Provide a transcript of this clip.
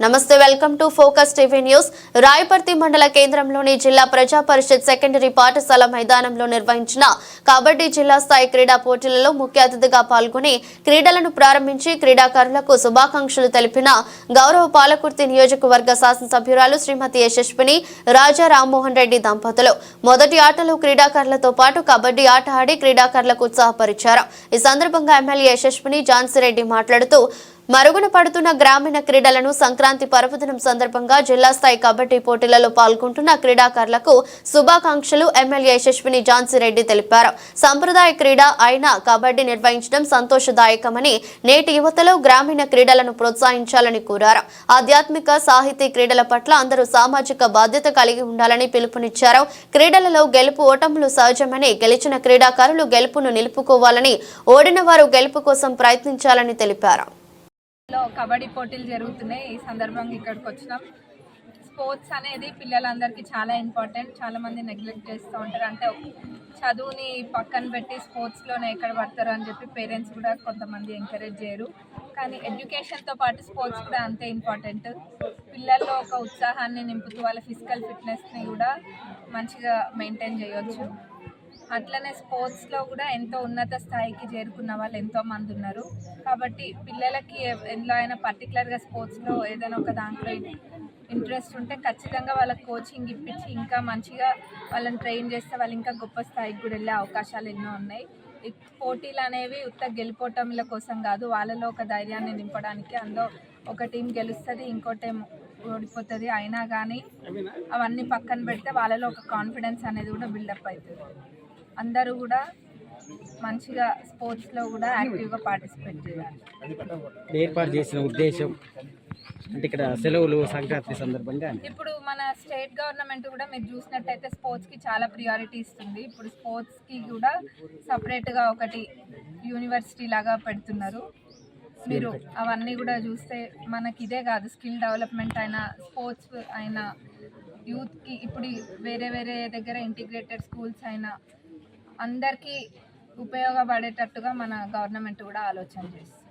నమస్తే welcome to Focus TV news. Rayaparthi మండల కేంద్రంలోని జిల్లా ప్రజా పరిషత్ సెకండరీ పాఠశాల మైదానంలో నిర్వహించిన కబడ్డీ జిల్లా స్థాయి క్రీడా పోటీలలో ముఖ్య అతిథిగా పాల్గొని క్రీడలను ప్రారంభించి క్రీడాకారులకు శుభాకాంక్షలు తెలిపిన గౌరవ పాలకుర్తి నియోజకవర్గ శాసనసభ్యురాలు శ్రీమతి యశస్విని రాజా రామ్మోహన్ రెడ్డి దంపతులు. మొదటి ఆటలో క్రీడాకారులతో పాటు కబడ్డీ ఆట ఆడి క్రీడాకారులకు ఉత్సాహపరిచారు. ఈ సందర్భంగా ఎమ్మెల్యే యశస్విని ఝాన్సీరెడ్డి మాట్లాడుతూ మరుగున పడుతున్న గ్రామీణ క్రీడలను సంక్రాంతి పర్వదినం సందర్భంగా జిల్లా స్థాయి కబడ్డీ పోటీలలో పాల్గొంటున్న క్రీడాకారులకు శుభాకాంక్షలు ఎమ్మెల్యే యశస్విని జాన్సీరెడ్డి తెలిపారు. సంప్రదాయ క్రీడ అయిన కబడ్డీ నిర్వహించడం సంతోషదాయకమని నేటి యువతలో గ్రామీణ క్రీడలను ప్రోత్సహించాలని కోరారు. ఆధ్యాత్మిక సాహితీ క్రీడల పట్ల అందరూ సామాజిక బాధ్యత కలిగి ఉండాలని పిలుపునిచ్చారు. క్రీడలలో గెలుపు ఓటములు సహజమని గెలిచిన క్రీడాకారులు గెలుపును నిలుపుకోవాలని ఓడిన వారు గెలుపు కోసం ప్రయత్నించాలని తెలిపారు. లో కబడ్డీ పోటీలు జరుగుతున్నాయి. ఈ సందర్భంగా ఇక్కడికి వచ్చినాం. స్పోర్ట్స్ అనేది పిల్లలందరికీ చాలా ఇంపార్టెంట్. చాలా మంది నెగ్లెక్ట్ చేస్తూ ఉంటారు. అంటే చదువుని పక్కన పెట్టి స్పోర్ట్స్లోనే ఎక్కడ పడతారు అని చెప్పి పేరెంట్స్ కూడా కొంతమంది ఎంకరేజ్ చేయరు. కానీ ఎడ్యుకేషన్తో పాటు స్పోర్ట్స్ కూడా అంతే ఇంపార్టెంట్. పిల్లల్లో ఒక ఉత్సాహాన్ని నింపుతూ వాళ్ళ ఫిజికల్ ఫిట్నెస్ని కూడా మంచిగా మెయింటైన్ చేయొచ్చు. అట్లనే స్పోర్ట్స్లో కూడా ఎంతో ఉన్నత స్థాయికి చేరుకున్న వాళ్ళు ఎంతో మంది ఉన్నారు. కాబట్టి పిల్లలకి ఎందులో అయినా పర్టికులర్గా స్పోర్ట్స్లో ఏదైనా ఒక దాంట్లో ఇంట్రెస్ట్ ఉంటే ఖచ్చితంగా వాళ్ళకి కోచింగ్ ఇప్పించి ఇంకా మంచిగా వాళ్ళని ట్రైన్ చేస్తే వాళ్ళు ఇంకా గొప్ప స్థాయికి కూడా వెళ్ళే అవకాశాలు ఎన్నో ఉన్నాయి. పోటీలు అనేవి ఉత్త గెలుపోటముల కోసం కాదు వాళ్ళలో ఒక ధైర్యాన్ని నింపడానికి అందులో ఒక టీం గెలుస్తుంది ఇంకో టీం ఓడిపోతుంది. అయినా కానీ అవన్నీ పక్కన పెడితే వాళ్ళలో ఒక కాన్ఫిడెన్స్ అనేది కూడా బిల్డప్ అవుతుంది. అందరూ కూడా మంచిగా స్పోర్ట్స్లో కూడా యాక్టివ్గా పార్టిసిపేట్ చేయాలి. ఏర్పాటు చేసిన ఉద్దేశం అంటే ఇక్కడ సెలవులు సంక్రాంతి సందర్భంగా? ఇప్పుడు మన స్టేట్ గవర్నమెంట్ కూడా మీరు చూసినట్టయితే స్పోర్ట్స్కి చాలా ప్రియారిటీ ఇస్తుంది. ఇప్పుడు స్పోర్ట్స్కి కూడా సపరేట్గా ఒకటి యూనివర్సిటీ లాగా పెడుతున్నారు. మీరు అవన్నీ కూడా చూస్తే మనకి ఇదే కాదు స్కిల్ డెవలప్మెంట్ అయినా స్పోర్ట్స్ అయినా యూత్కి ఇప్పుడు వేరే వేరే దగ్గర ఇంటిగ్రేటెడ్ స్కూల్స్ అయినా అందరికీ ఉపయోగపడేటట్టుగా మన గవర్నమెంట్ కూడా ఆలోచన చేస్తుంది.